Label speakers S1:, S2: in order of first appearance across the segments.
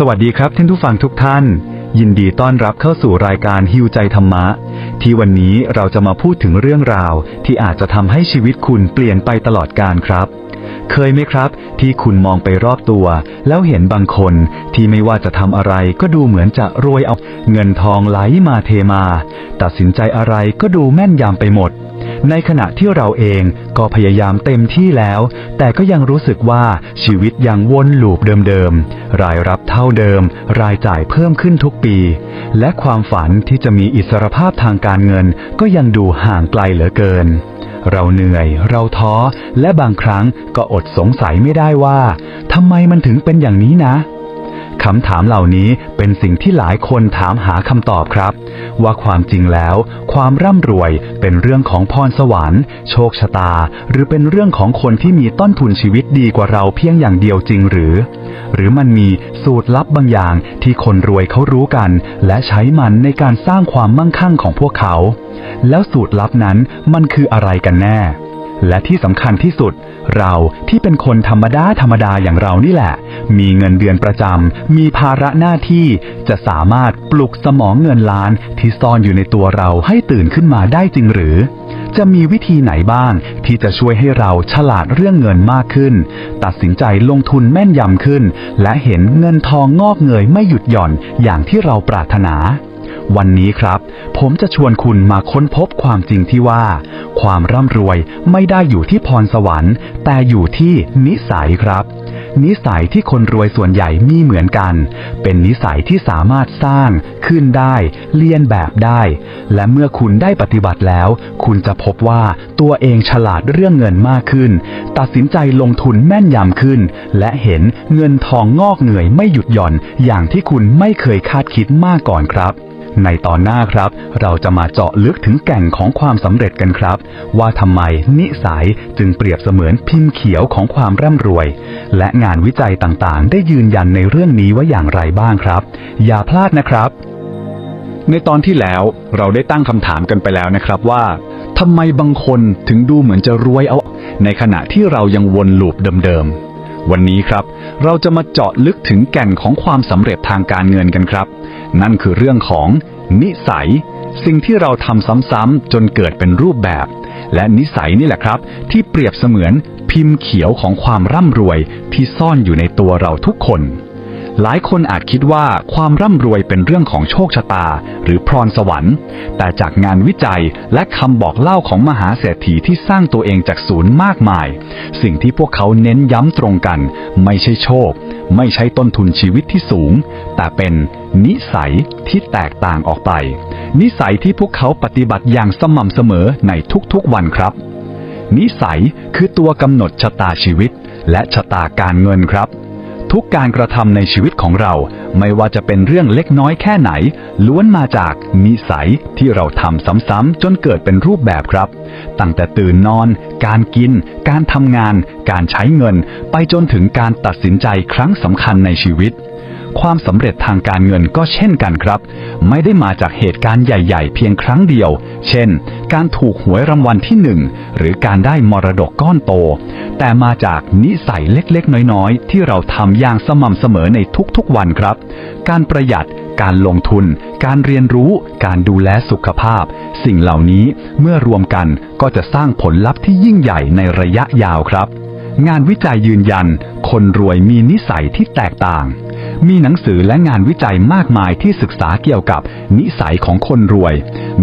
S1: สวัสดีครับท่านผู้ฟังทุกท่าน ยินดีต้อนรับเข้าสู่รายการฮิวใจธรรมะ ที่วันนี้เราจะมาพูดถึงเรื่องราวที่อาจจะทำให้ชีวิตคุณเปลี่ยนไปตลอดกาลครับ เคยไหมครับ ที่คุณมองไปรอบตัว แล้วเห็นบางคนที่ไม่ว่าจะทำอะไรก็ดูเหมือนจะรวยเอาเงินทองไหลมาเทมา ตัดสินใจอะไรก็ดูแม่นยำไปหมด ในขณะที่เราเองก็พยายามเต็มที่แล้ว แต่ก็ยังรู้สึกว่าชีวิตยังวนลูปเดิมๆ รายรับเท่าเดิม รายจ่ายเพิ่มขึ้นทุกปี และความฝันที่จะมีอิสรภาพทางการเงินก็ยังดูห่างไกลเหลือเกิน เราเหนื่อย เราท้อ และบางครั้งก็อดสงสัยไม่ได้ว่าทำไมมันถึงเป็นอย่างนี้นะ คำถามเหล่านี้เป็นสิ่งที่หลายคนถามหาคำตอบครับ ว่าความจริงแล้ว ความร่ำรวยเป็นเรื่องของพรสวรรค์ โชคชะตา หรือเป็นเรื่องของคนที่มีต้นทุนชีวิตดีกว่าเราเพียงอย่างเดียวจริงหรือ หรือมันมีสูตรลับบางอย่างที่คนรวยเขารู้กัน และใช้มันในการสร้างความมั่งคั่งของพวกเขา แล้วสูตรลับนั้นมันคืออะไรกันแน่ และที่สำคัญที่สุด เราที่เป็นคนธรรมดาธรรมดาอย่างเรานี่แหละ มีเงินเดือนประจำมีภาระหน้าที่จะสามารถปลุกสมองเงินล้านที่ซ่อนอยู่ในตัวเราให้ตื่นขึ้นมาได้จริงหรือ จะมีวิธีไหนบ้าง ที่จะช่วยให้เราฉลาดเรื่องเงินมากขึ้น ตัดสินใจลงทุนแม่นยำขึ้น และเห็นเงินทองงอกเงยไม่หยุดหย่อนอย่างที่เราปรารถนา วันนี้ครับ ผมจะชวนคุณมาค้นพบความจริงที่ว่า ความร่ำรวยไม่ได้อยู่ที่พรสวรรค์ แต่อยู่ที่นิสัยครับ นิสัยที่คนรวยส่วนใหญ่มีเหมือนกัน เป็นนิสัยที่สามารถสร้าง ขึ้นได้ เลียนแบบได้ และเมื่อคุณได้ปฏิบัติแล้ว คุณจะพบว่าตัวเองฉลาดเรื่องเงินมากขึ้น ตัดสินใจลงทุนแม่นยำขึ้น และเห็นเงินทองงอกเงยไม่หยุดหย่อน อย่างที่คุณไม่เคยคาดคิดมาก่อนครับ ในตอนหน้าครับ เราจะมาเจาะลึกถึงแก่งของความสำเร็จกันครับ ว่าทำไมนิสัยจึงเปรียบเสมือนพิมพ์เขียวของความร่ำรวย และงานวิจัยต่างๆ ได้ยืนยันในเรื่องนี้ว่าอย่างไรบ้างครับ อย่าพลาดนะครับ ในตอนที่แล้วเราได้ตั้งคำถามกันไปแล้วนะครับว่าทำไมบางคนถึงดูเหมือนจะรวยเอา ในขณะที่เรายังวนลูปเดิมๆ วันนี้ครับ เราจะมาเจาะลึกถึงแก่นของความสำเร็จทางการเงินกันครับ นั่นคือเรื่องของนิสัย สิ่งที่เราทำซ้ำๆจนเกิดเป็นรูปแบบ และนิสัยนี่แหละครับ ที่เปรียบเสมือนพิมพ์เขียวของความร่ำรวยที่ซ่อนอยู่ในตัวเราทุกคน หลายคนอาจคิดว่าความร่ำรวยเป็นเรื่องของโชคชะตา หรือพรสวรรค์ แต่จากงานวิจัยและคำบอกเล่าของมหาเศรษฐีที่สร้างตัวเองจากศูนย์มากมาย สิ่งที่พวกเขาเน้นย้ำตรงกัน ไม่ใช่โชค ไม่ใช่ต้นทุนชีวิตที่สูง แต่เป็นนิสัยที่แตกต่างออกไป นิสัยที่พวกเขาปฏิบัติอย่างสม่ำเสมอในทุกๆวันครับ นิสัยคือตัวกำหนดชะตาชีวิต และชะตาการเงินครับ ทุกการกระทำในชีวิตของเรา ไม่ว่าจะเป็นเรื่องเล็กน้อยแค่ไหน ล้วนมาจากนิสัยที่เราทำซ้ำๆจนเกิดเป็นรูปแบบครับ ตั้งแต่ตื่นนอน การกิน การทำงาน การใช้เงิน ไปจนถึงการตัดสินใจครั้งสำคัญในชีวิต ความสำเร็จทางการเงินก็เช่นกันครับ ไม่ได้มาจากเหตุการณ์ใหญ่ ๆ เพียงครั้งเดียว เช่น การถูกหวยรางวัลที่หนึ่งหรือการได้มรดกก้อนโต แต่มาจากนิสัยเล็กๆ น้อยๆ ที่เราทำอย่างสม่ำเสมอในทุกๆวันครับ การประหยัดการลงทุน การเรียนรู้ การดูแลสุขภาพ สิ่งเหล่านี้เมื่อรวมกันก็จะสร้างผลลัพธ์ที่ยิ่งใหญ่ในระยะยาวครับ งานวิจัยยืนยัน คนรวยมีนิสัยที่แตกต่าง มีหนังสือและงานวิจัยมากมายที่ศึกษาเกี่ยวกับนิสัยของคนรวย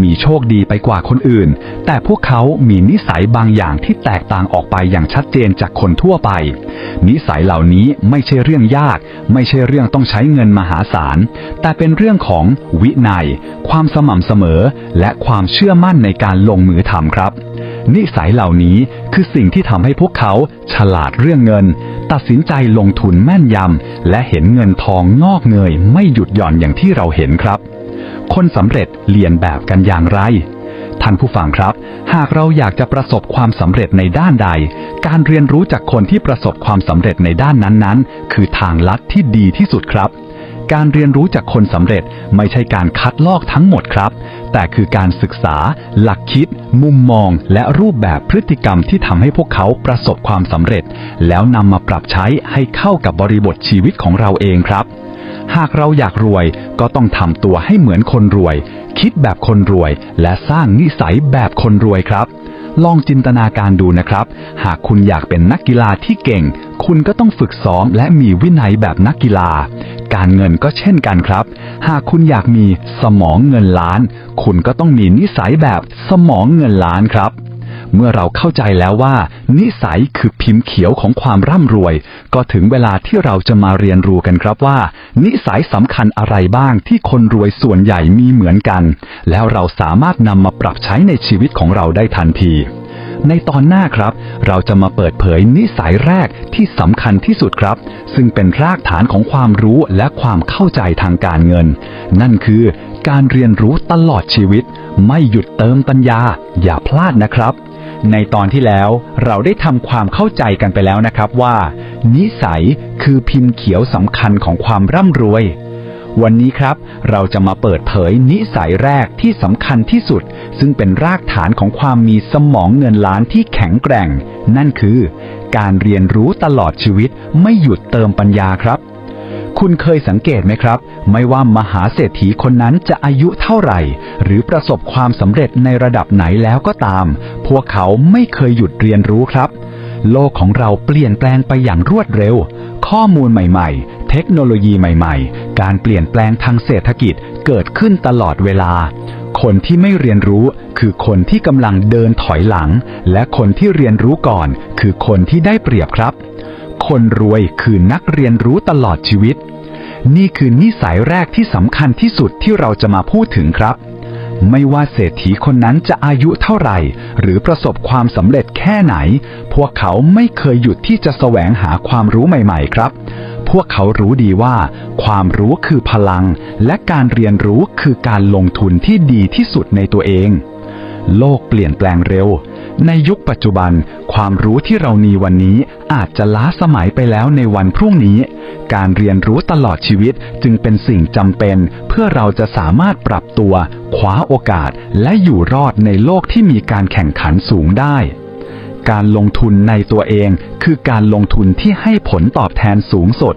S1: มีโชคดีไปกว่าคนอื่น แต่พวกเขามีนิสัยบางอย่างที่แตกต่างออกไปอย่างชัดเจนจากคนทั่วไป นิสัยเหล่านี้ไม่ใช่เรื่องยาก ไม่ใช่เรื่องต้องใช้เงินมหาศาล แต่เป็นเรื่องของวินัย ความสม่ำเสมอ และความเชื่อมั่นในการลงมือทำครับ นิสัยเหล่านี้คือสิ่งที่ทำให้พวกเขาฉลาดเรื่องเงิน ตัดสินใจลงทุนแม่นยำและเห็นเงินทองงอกเงย ไม่หยุดหย่อนอย่างที่เราเห็นครับ คนสำเร็จเรียนแบบกันอย่างไรท่านผู้ฟังครับ หากเราอยากจะประสบความสำเร็จในด้านใด การเรียนรู้จากคนที่ประสบความสำเร็จในด้านนั้นๆ คือทางลัดที่ดีที่สุดครับ การเรียนรู้จากคนสำเร็จไม่ใช่การคัดลอกทั้งหมดครับ แต่คือการศึกษา หลักคิด มุมมอง และรูปแบบพฤติกรรมที่ทำให้พวกเขาประสบความสำเร็จ แล้วนำมาปรับใช้ให้เข้ากับบริบทชีวิตของเราเองครับ หากเราอยากรวยก็ต้องทำตัวให้เหมือนคนรวย คิดแบบคนรวย และสร้างนิสัยแบบคนรวยครับ ลองจินตนาการดูนะครับ หากคุณอยากเป็นนักกีฬาที่เก่ง คุณก็ต้องฝึกซ้อมและมีวินัยแบบนักกีฬา การเงินก็เช่นกันครับ หากคุณอยากมีสมองเงินล้าน คุณก็ต้องมีนิสัยแบบสมองเงินล้านครับ เมื่อเราเข้าใจแล้วว่า นิสัยคือพิมพ์เขียวของความร่ำรวย ก็ถึงเวลาที่เราจะมาเรียนรู้กันครับว่า นิสัยสำคัญอะไรบ้างที่คนรวยส่วนใหญ่มีเหมือนกัน แล้วเราสามารถนำมาปรับใช้ในชีวิตของเราได้ทันทีในตอนหน้าครับ เราจะมาเปิดเผยนิสัยแรกที่สำคัญที่สุดครับ ซึ่งเป็นรากฐานของความรู้และความเข้าใจทางการเงิน นั่นคือการเรียนรู้ตลอดชีวิต ไม่หยุดเติมปัญญา อย่าพลาดนะครับ ในตอนที่แล้วเราได้ทำความเข้าใจกันไปแล้วนะครับว่า นิสัยคือพิมพ์เขียวสำคัญของความร่ำรวย วันนี้ครับเราจะมาเปิดเผยนิสัยแรกที่สำคัญที่สุด ซึ่งเป็นรากฐานของความมีสมองเงินล้านที่แข็งแกร่ง นั่นคือ การเรียนรู้ตลอดชีวิตไม่หยุดเติมปัญญาครับ คุณเคยสังเกตไหมครับ ไม่ว่ามหาเศรษฐีคนนั้นจะอายุเท่าไหร่ หรือประสบความสำเร็จในระดับไหนแล้วก็ตาม พวกเขาไม่เคยหยุดเรียนรู้ครับ โลกของเราเปลี่ยนแปลงไปอย่างรวดเร็ว ข้อมูลใหม่ๆ เทคโนโลยีใหม่ๆ การเปลี่ยนแปลงทางเศรษฐกิจเกิดขึ้นตลอดเวลา คนที่ไม่เรียนรู้คือคนที่กำลังเดินถอยหลัง และคนที่เรียนรู้ก่อน คือคนที่ได้เปรียบครับ คนรวยคือนักเรียนรู้ตลอดชีวิต นี่คือนิสัยแรกที่สำคัญที่สุดที่เราจะมาพูดถึงครับ ไม่ว่าเศรษฐีคนนั้นจะอายุเท่าไหร่ หรือประสบความสำเร็จแค่ไหน พวกเขาไม่เคยหยุดที่จะแสวงหาความรู้ใหม่ ๆ ครับ พวกเขารู้ดีว่า ความรู้คือพลัง และการเรียนรู้คือการลงทุนที่ดีที่สุดในตัวเอง โลกเปลี่ยนแปลงเร็ว ในยุคปัจจุบัน ความรู้ที่เรามีวันนี้อาจจะล้าสมัยไปแล้วในวันพรุ่งนี้ การเรียนรู้ตลอดชีวิตจึงเป็นสิ่งจำเป็น เพื่อเราจะสามารถปรับตัวคว้าโอกาส และอยู่รอดในโลกที่มีการแข่งขันสูงได้ การลงทุนในตัวเองคือการลงทุนที่ให้ผลตอบแทนสูงสุด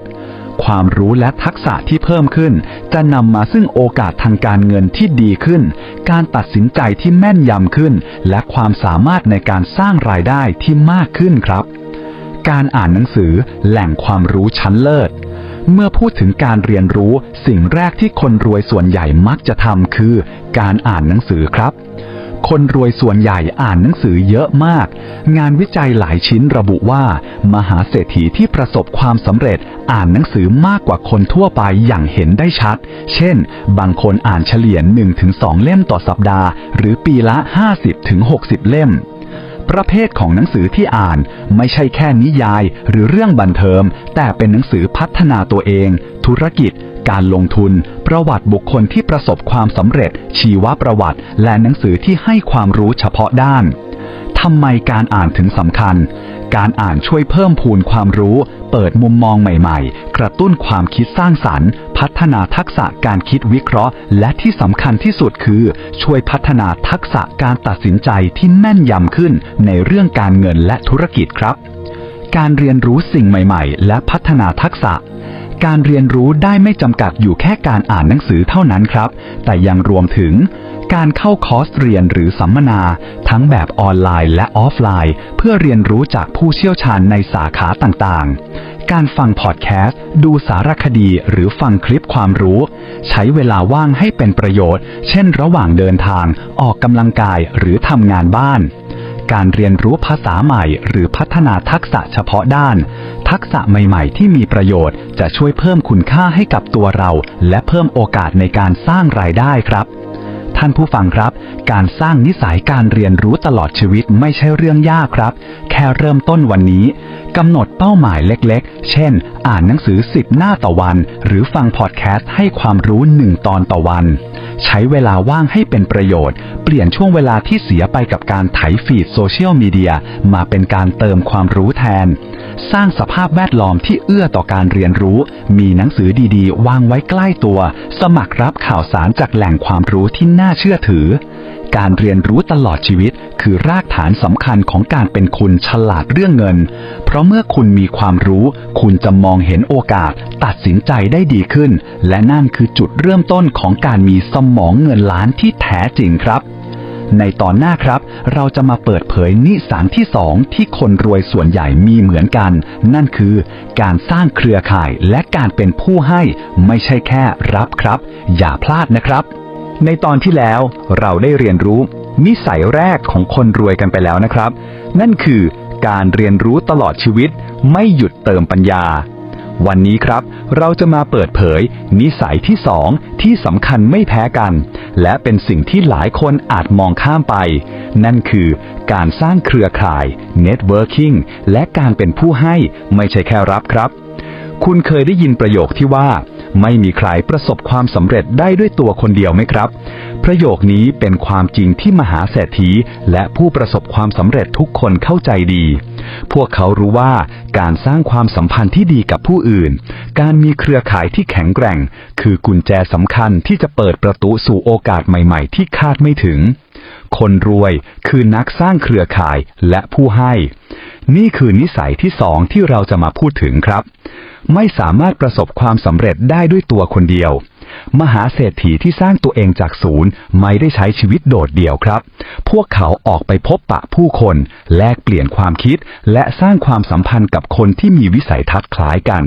S1: ความรู้และทักษะที่เพิ่มขึ้น จะนำมาซึ่งโอกาสทางการเงินที่ดีขึ้น การตัดสินใจที่แม่นยำขึ้น และความสามารถในการสร้างรายได้ที่มากขึ้นครับ การอ่านหนังสือแหล่งความรู้ชั้นเลิศเมื่อพูดถึงการเรียนรู้สิ่งแรกที่คนรวยส่วนใหญ่มักจะทำคือ การอ่านหนังสือครับ คนรวยส่วนใหญ่อ่านหนังสือเยอะมาก งานวิจัยหลายชิ้นระบุว่า มหาเศรษฐีที่ประสบความสำเร็จอ่านหนังสือมากกว่าคนทั่วไปอย่างเห็นได้ชัด เช่น บางคนอ่านเฉลี่ย 1-2 เล่มต่อสัปดาห์ หรือปีละ 50-60 เล่มประเภทของหนังสือที่อ่านไม่ใช่แค่นิยายหรือเรื่องบันเทิงแต่เป็นหนังสือพัฒนาตัวเอง ธุรกิจ การลงทุน ประวัติบุคคลที่ประสบความสำเร็จ ชีวประวัติ และหนังสือที่ให้ความรู้เฉพาะด้านทำไมการอ่านถึงสำคัญ การอ่านช่วยเพิ่มพูนความรู้ เปิดมุมมองใหม่ๆ กระตุ้นความคิดสร้างสรรค์ พัฒนาทักษะการคิดวิเคราะห์ และที่สำคัญที่สุดคือ ช่วยพัฒนาทักษะการตัดสินใจที่แม่นยำขึ้นในเรื่องการเงินและธุรกิจครับ การเรียนรู้สิ่งใหม่ ๆ และพัฒนาทักษะ การเรียนรู้ได้ไม่จำกัดอยู่แค่การอ่านหนังสือเท่านั้นครับ แต่ยังรวมถึงการเข้าคอร์สเรียนหรือสัมมนา ทั้งแบบออนไลน์และออฟไลน์ เพื่อเรียนรู้จากผู้เชี่ยวชาญในสาขาต่างๆ การฟังพอดแคสต์ ดูสารคดีหรือฟังคลิปความรู้ ใช้เวลาว่างให้เป็นประโยชน์ เช่น ระหว่างเดินทาง ออกกำลังกายหรือทำงานบ้าน การเรียนรู้ภาษาใหม่ หรือพัฒนาทักษะเฉพาะด้าน ทักษะใหม่ๆ ที่มีประโยชน์จะช่วยเพิ่มคุณค่าให้กับตัวเรา และเพิ่มโอกาสในการสร้างรายได้ครับ ท่านผู้ฟังครับ การสร้างนิสัยการเรียนรู้ตลอดชีวิตไม่ใช่เรื่องยากครับ แค่เริ่มต้นวันนี้กำหนดเป้าหมายเล็กๆ เช่น อ่านหนังสือ 10 หน้าต่อวัน หรือฟังพอดแคสต์ให้ความรู้ 1 ตอนต่อวัน ใช้เวลาว่างให้เป็นประโยชน์ เปลี่ยนช่วงเวลาที่เสียไปกับการไถฟีดโซเชียลมีเดียมาเป็นการเติมความรู้แทน สร้างสภาพแวดล้อมที่เอื้อต่อการเรียนรู้ มีหนังสือดีๆ วางไว้ใกล้ตัว สมัครรับข่าวสารจากแหล่งความรู้ที่น่าเชื่อถือ การเรียนรู้ตลอดชีวิตคือรากฐานสำคัญของการเป็นคุณฉลาดเรื่องเงิน เพราะเมื่อคุณมีความรู้ คุณจะมองเห็นโอกาส ตัดสินใจได้ดีขึ้น และนั่นคือจุดเริ่มต้นของการมีสมองเงินล้านที่แท้จริงครับในตอนหน้าครับ เราจะมาเปิดเผยนิสัยที่สองที่คนรวยส่วนใหญ่มีเหมือนกัน นั่นคือ การสร้างเครือข่ายและการเป็นผู้ให้ ไม่ใช่แค่รับครับ อย่าพลาดนะครับ ในตอนที่แล้วเราได้เรียนรู้นิสัยแรกของคนรวยกันไปแล้วนะครับ นั่นคือการเรียนรู้ตลอดชีวิตไม่หยุดเติมปัญญา วันนี้ครับ เราจะมาเปิดเผย นิสัยที่สองที่สำคัญไม่แพ้กัน และเป็นสิ่งที่หลายคนอาจมองข้ามไป นั่นคือการสร้างเครือข่าย networking และการเป็นผู้ให้ไม่ใช่แค่รับครับ คุณเคยได้ยินประโยคที่ว่า ไม่มีใครประสบความสำเร็จได้ด้วยตัวคนเดียวไหมครับ ประโยคนี้เป็นความจริงที่มหาเศรษฐี และผู้ประสบความสำเร็จทุกคนเข้าใจดี พวกเขารู้ว่าการสร้างความสัมพันธ์ที่ดีกับผู้อื่น การมีเครือข่ายที่แข็งแกร่ง คือกุญแจสำคัญที่จะเปิดประตูสู่โอกาสใหม่ ๆ ที่คาดไม่ถึง คนรวยคือนักสร้างเครือข่ายและผู้ให้ นี่คือนิสัยที่สองที่เราจะมาพูดถึงครับ ไม่สามารถประสบความสำเร็จได้ด้วยตัวคนเดียว มหาเศรษฐีที่สร้างตัวเองจากศูนย์ไม่ได้ใช้ชีวิตโดดเดี่ยวครับ พวกเขาออกไปพบปะผู้คน แลกเปลี่ยนความคิด และสร้างความสัมพันธ์กับคนที่มีวิสัยทัศน์คล้ายกัน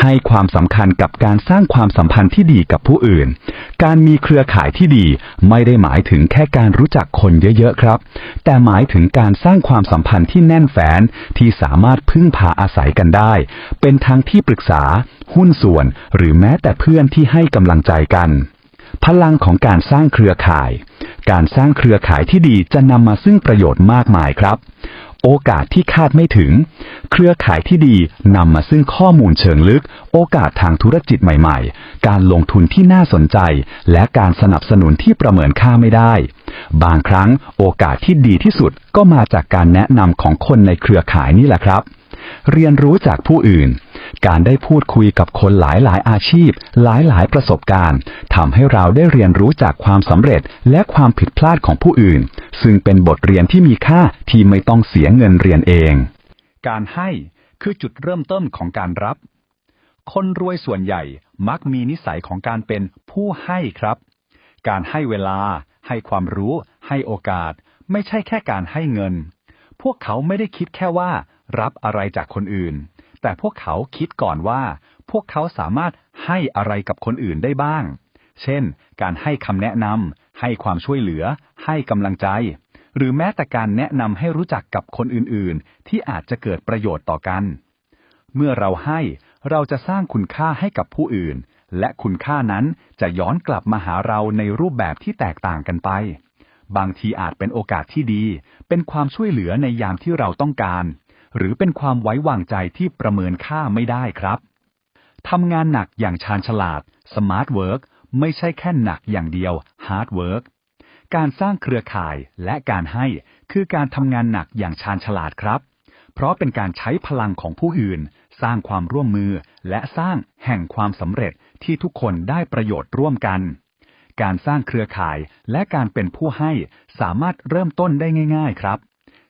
S1: ให้ความสำคัญกับการสร้างความสัมพันธ์ที่ดีกับผู้อื่น การมีเครือข่ายที่ดีไม่ได้หมายถึงแค่การรู้จักคนเยอะๆครับ แต่หมายถึงการสร้างความสัมพันธ์ที่แน่นแฟนที่สามารถพึ่งพาอาศัยกันได้ เป็นทั้งที่ปรึกษา หุ้นส่วน หรือแม้แต่เพื่อนที่ให้กำลังใจกัน พลังของการสร้างเครือข่าย การสร้างเครือข่ายที่ดีจะนำมาซึ่งประโยชน์มากมายครับ โอกาสที่คาดไม่ถึง เครือข่ายที่ดีนำมาซึ่งข้อมูลเชิงลึก โอกาสทางธุรกิจใหม่ๆ การลงทุนที่น่าสนใจ และการสนับสนุนที่ประเมินค่าไม่ได้ บางครั้งโอกาสที่ดีที่สุดก็มาจากการแนะนำของคนในเครือข่ายนี่แหละครับ เรียนรู้จากผู้อื่น การได้พูดคุยกับคนหลายหลายอาชีพ หลายหลายประสบการณ์ทำให้เราได้เรียนรู้จากความสำเร็จและความผิดพลาดของผู้อื่น ซึ่งเป็นบทเรียนที่มีค่าที่ไม่ต้องเสียเงินเรียนเอง การให้คือจุดเริ่มต้นของการรับ คนรวยส่วนใหญ่มักมีนิสัยของการเป็นผู้ให้ครับ การให้เวลา ให้ความรู้ ให้โอกาส ไม่ใช่แค่การให้เงิน พวกเขาไม่ได้คิดแค่ว่า รับอะไรจากคนอื่น แต่พวกเขาคิดก่อนว่า พวกเขาสามารถให้อะไรกับคนอื่นได้บ้าง เช่น การให้คำแนะนำให้ความช่วยเหลือ ให้กำลังใจ หรือแม้แต่การแนะนำให้รู้จักกับคนอื่นๆ ที่อาจจะเกิดประโยชน์ต่อกัน เมื่อเราให้เราจะสร้างคุณค่าให้กับผู้อื่น และคุณค่านั้นจะย้อนกลับมาหาเราในรูปแบบที่แตกต่างกันไป บางทีอาจเป็นโอกาสที่ดี เป็นความช่วยเหลือในยามที่เราต้องการ หรือเป็นความไว้วางใจที่ประเมินค่าไม่ได้ครับ ทำงานหนักอย่างชาญฉลาด Smart Work ไม่ใช่แค่หนักอย่างเดียว Hard Work การสร้างเครือข่ายและการให้คือการทำงานหนักอย่างชาญฉลาดครับ เพราะเป็นการใช้พลังของผู้อื่น สร้างความร่วมมือ และสร้างแห่งความสำเร็จที่ทุกคนได้ประโยชน์ร่วมกัน การสร้างเครือข่ายและการเป็นผู้ให้สามารถเริ่มต้นได้ง่าย ๆ ครับ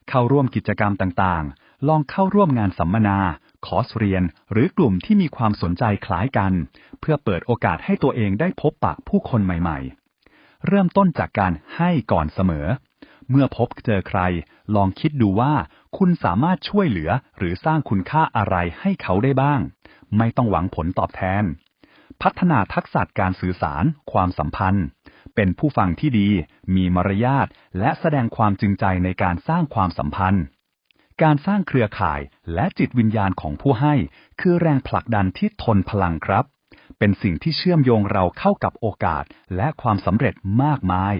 S1: เข้าร่วมกิจกรรมต่างๆ ลองเข้าร่วมงานสัมมนา คอร์สเรียน หรือกลุ่มที่มีความสนใจคล้ายกัน เพื่อเปิดโอกาสให้ตัวเองได้พบปะผู้คนใหม่ ๆ เริ่มต้นจากการให้ก่อนเสมอ เมื่อพบเจอใคร ลองคิดดูว่าคุณสามารถช่วยเหลือหรือสร้างคุณค่าอะไรให้เขาได้บ้าง ไม่ต้องหวังผลตอบแทน พัฒนาทักษะการสื่อสาร ความสัมพันธ์ เป็นผู้ฟังที่ดี มีมารยาท และแสดงความจริงใจในการสร้างความสัมพันธ์ การสร้างเครือข่ายและจิตวิญญาณของผู้ให้ คือแรงผลักดันที่ทนพลังครับ เป็นสิ่งที่เชื่อมโยงเราเข้ากับโอกาสและความสำเร็จมากมาย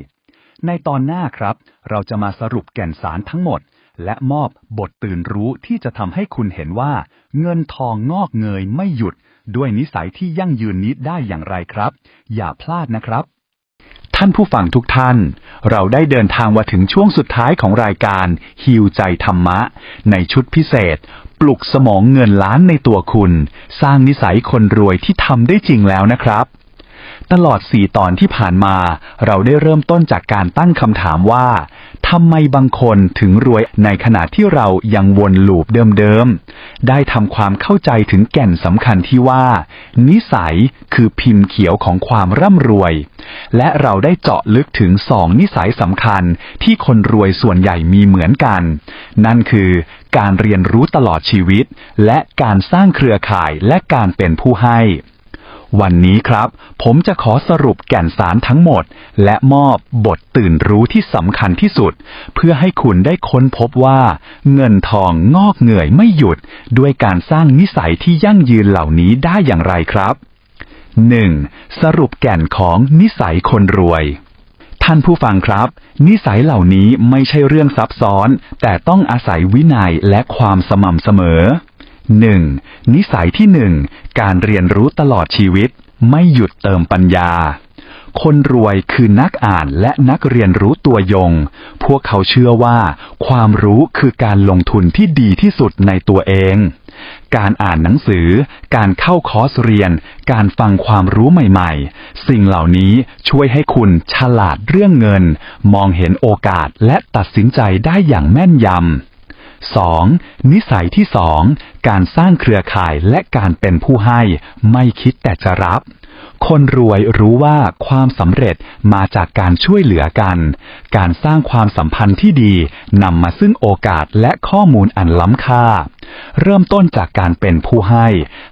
S1: ในตอนหน้าครับ เราจะมาสรุปแก่นสารทั้งหมด และมอบบทตื่นรู้ที่จะทำให้คุณเห็นว่า เงินทองงอกเงยไม่หยุด ด้วยนิสัยที่ยั่งยืนนี้ได้อย่างไรครับ อย่าพลาดนะครับ ท่านผู้ฟังทุกท่าน เราได้เดินทางมาถึงช่วงสุดท้ายของรายการฮิวใจธรรมะ ในชุดพิเศษ ปลุกสมองเงินล้านในตัวคุณ สร้างนิสัยคนรวยที่ทำได้จริงแล้วนะครับ ตลอดสี่ตอนที่ผ่านมา เราได้เริ่มต้นจากการตั้งคำถามว่าทำไมบางคนถึงรวยในขณะที่เรายังวนลูปเดิมๆ ได้ทำความเข้าใจถึงแก่นสำคัญที่ว่า นิสัยคือพิมพ์เขียวของความร่ำรวย และเราได้เจาะลึกถึงสองนิสัยสำคัญที่คนรวยส่วนใหญ่มีเหมือนกัน นั่นคือการเรียนรู้ตลอดชีวิต และการสร้างเครือข่ายและการเป็นผู้ให้ วันนี้ครับ ผมจะขอสรุปแก่นสารทั้งหมด และมอบบทตื่นรู้ที่สำคัญที่สุด เพื่อให้คุณได้ค้นพบว่า เงินทองงอกเงยไม่หยุด ด้วยการสร้างนิสัยที่ยั่งยืนเหล่านี้ได้อย่างไรครับ 1. สรุปแก่นของนิสัยคนรวยท่านผู้ฟังครับ นิสัยเหล่านี้ไม่ใช่เรื่องซับซ้อน แต่ต้องอาศัยวินัยและความสม่ำเสมอ 1. นิสัยที่หนึ่งการเรียนรู้ตลอดชีวิต ไม่หยุดเติมปัญญา คนรวยคือนักอ่านและนักเรียนรู้ตัวยง พวกเขาเชื่อว่า ความรู้คือการลงทุนที่ดีที่สุดในตัวเอง การอ่านหนังสือ การเข้าคอร์สเรียน การฟังความรู้ใหม่ๆ สิ่งเหล่านี้ช่วยให้คุณฉลาดเรื่องเงิน มองเห็นโอกาสและตัดสินใจได้อย่างแม่นยำ 2. นิสัยที่สองการสร้างเครือข่ายและการเป็นผู้ให้ ไม่คิดแต่จะรับ คนรวยรู้ว่าความสำเร็จมาจากการช่วยเหลือกัน การสร้างความสัมพันธ์ที่ดีนำมาซึ่งโอกาสและข้อมูลอันล้ำค่า เริ่มต้นจากการเป็นผู้ให้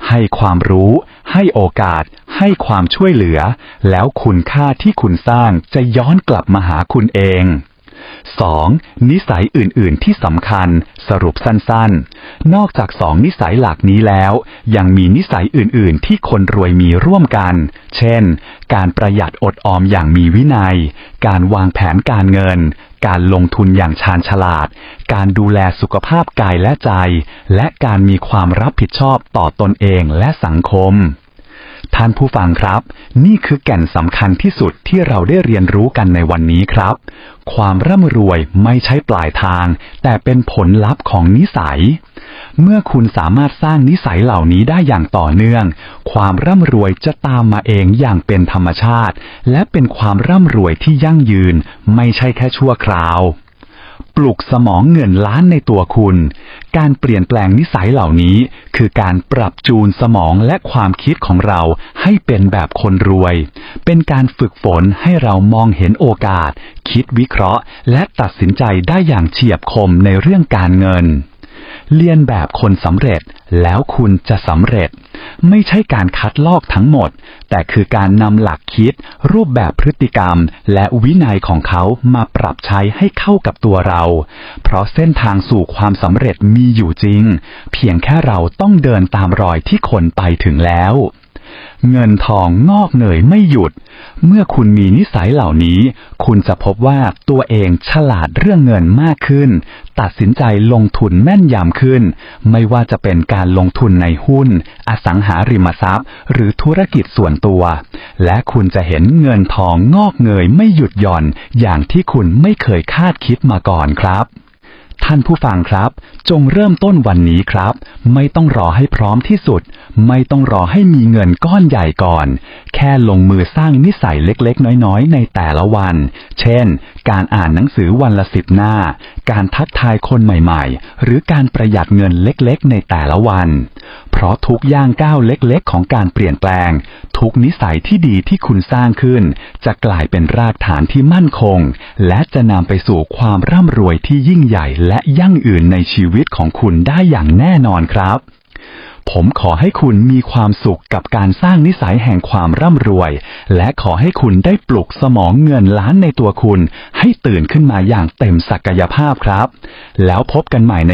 S1: ให้ความรู้ ให้โอกาส ให้ความช่วยเหลือ แล้วคุณค่าที่คุณสร้างจะย้อนกลับมาหาคุณเอง 2. นิสัยอื่น ๆ ที่สำคัญ สรุปสั้น ๆ นอกจากสองนิสัยหลักนี้แล้ว ยังมีนิสัยอื่น ๆ ที่คนรวยมีร่วมกัน เช่น การประหยัดอดออมอย่างมีวินัย การวางแผนการเงิน การลงทุนอย่างชาญฉลาด การดูแลสุขภาพกายและใจ และการมีความรับผิดชอบต่อตนเองและสังคม ท่านผู้ฟังครับ นี่คือแก่นสำคัญที่สุดที่เราได้เรียนรู้กันในวันนี้ครับ ความร่ำรวยไม่ใช่ปลายทาง แต่เป็นผลลัพธ์ของนิสัย เมื่อคุณสามารถสร้างนิสัยเหล่านี้ได้อย่างต่อเนื่อง ความร่ำรวยจะตามมาเองอย่างเป็นธรรมชาติ และเป็นความร่ำรวยที่ยั่งยืน ไม่ใช่แค่ชั่วคราว ปลุกสมองเงินล้านในตัวคุณ การเปลี่ยนแปลงนิสัยเหล่านี้ คือการปรับจูนสมองและความคิดของเราให้เป็นแบบคนรวย เป็นการฝึกฝนให้เรามองเห็นโอกาส คิดวิเคราะห์ และตัดสินใจได้อย่างเฉียบคมในเรื่องการเงิน เรียนแบบคนสำเร็จแล้วคุณจะสำเร็จ ไม่ใช่การคัดลอกทั้งหมด แต่คือการนำหลักคิด รูปแบบพฤติกรรม และวินัยของเขามาปรับใช้ให้เข้ากับตัวเรา เพราะเส้นทางสู่ความสำเร็จมีอยู่จริง เพียงแค่เราต้องเดินตามรอยที่คนไปถึงแล้ว เงินทองงอกเงยไม่หยุด เมื่อคุณมีนิสัยเหล่านี้ คุณจะพบว่าตัวเองฉลาดเรื่องเงินมากขึ้น ตัดสินใจลงทุนแม่นยำขึ้น ไม่ว่าจะเป็นการลงทุนในหุ้น อสังหาริมทรัพย์ หรือธุรกิจส่วนตัว และคุณจะเห็นเงินทองงอกเงยไม่หยุดหย่อน อย่างที่คุณไม่เคยคาดคิดมาก่อนครับ ท่านผู้ฟังครับ จงเริ่มต้นวันนี้ครับ ไม่ต้องรอให้พร้อมที่สุด ไม่ต้องรอให้มีเงินก้อนใหญ่ก่อน แค่ลงมือสร้างนิสัยเล็กๆ น้อยๆ ในแต่ละวัน เช่น การอ่านหนังสือวันละสิบหน้า การทักทายคนใหม่ๆ หรือการประหยัดเงินเล็กๆ ในแต่ละวัน เพราะทุกย่างก้าวเล็กๆ ของการเปลี่ยนแปลง ทุกนิสัยที่ดีที่คุณสร้างขึ้น จะกลายเป็นรากฐานที่มั่นคง และจะนำไปสู่ความร่ำรวยที่ยิ่งใหญ่และยั่งยืนในชีวิตของคุณได้อย่างแน่นอนครับผมขอให้คุณมีความสุขกับการสร้างนิสัยแห่งความร่ำรวย และขอให้คุณได้ปลุกสมองเงินล้านในตัวคุณ ให้ตื่นขึ้นมาอย่างเต็มศักยภาพครับ แล้วพบกันใหม่ใน